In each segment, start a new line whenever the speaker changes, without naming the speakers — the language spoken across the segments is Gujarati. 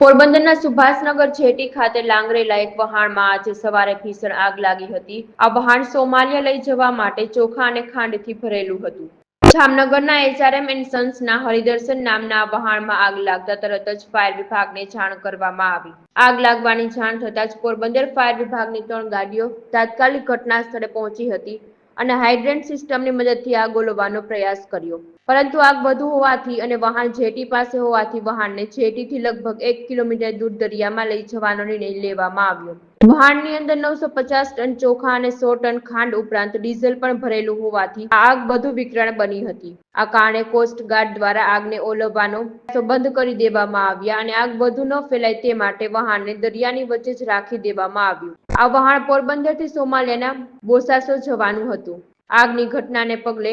પોરબંદરના સુભાષનગર જેટી ખાતે લાંગરેલા એક વહાણમાં આજે સવારે ભીષણ આગ લાગી હતી. આ વહાણ સોમાલિયા લઈ જવા માટે ચોખા અને ખાંડથી ભરેલું હતું. જામનગરના એચઆરએમ એન્ડ સન્સના હરિદર્શન નામના વહાણમાં આગ લાગતા તરત જ ફાયર વિભાગને જાણ કરવામાં આવી. આગ લાગવાની જાણ થતાં જ પોરબંદર ફાયર વિભાગની ત્રણ ગાડીઓ તાત્કાલિક ઘટના સ્થળે પહોંચી હતી. અને હાઇડ્રન્ટ સિસ્ટમની મદદથી આગ ઓલવવાનો પ્રયાસ કર્યો. પરંતુ આગ વધુ હોવાથી અને વહાણ જેટી પાસે હોવાથી વહાણને જેટીથી લગભગ એક કિલોમીટર દૂર દરિયામાં લઈ જવાનો નિર્ણય લેવામાં આવ્યો. વહાણની અંદર નવસો પચાસ ટન ચોખા અને સો ટન ખાંડ ઉપરાંત ડીઝલ પણ ભરેલું હોવાથી આગ વધુ વિકરાળ બની હતી. આ કારણે કોસ્ટગાર્ડ દ્વારા આગને ઓલવવાનો બંધ કરી દેવામાં આવ્યા અને આગ વધુ ન ફેલાય તે માટે વહાણને દરિયાની વચ્ચે જ રાખી દેવામાં આવ્યું. આ વહાણ પોરબંદરથી સોમાલિયાના બોસાસો જવાનું હતું. આગની ઘટનાને પગલે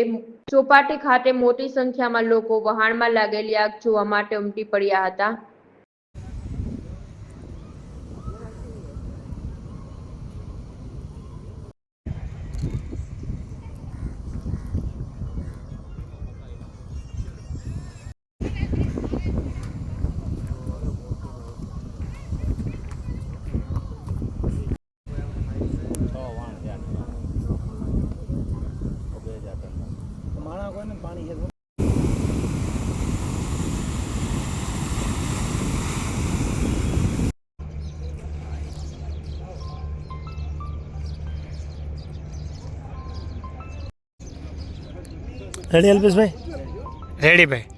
ચોપાટી ખાતે મોટી સંખ્યામાં લોકો વહાણમાં લાગેલી આગ જોવા માટે ઉમટી પડ્યા હતા.
रेडी अल्पेश भाई
रेडी भाई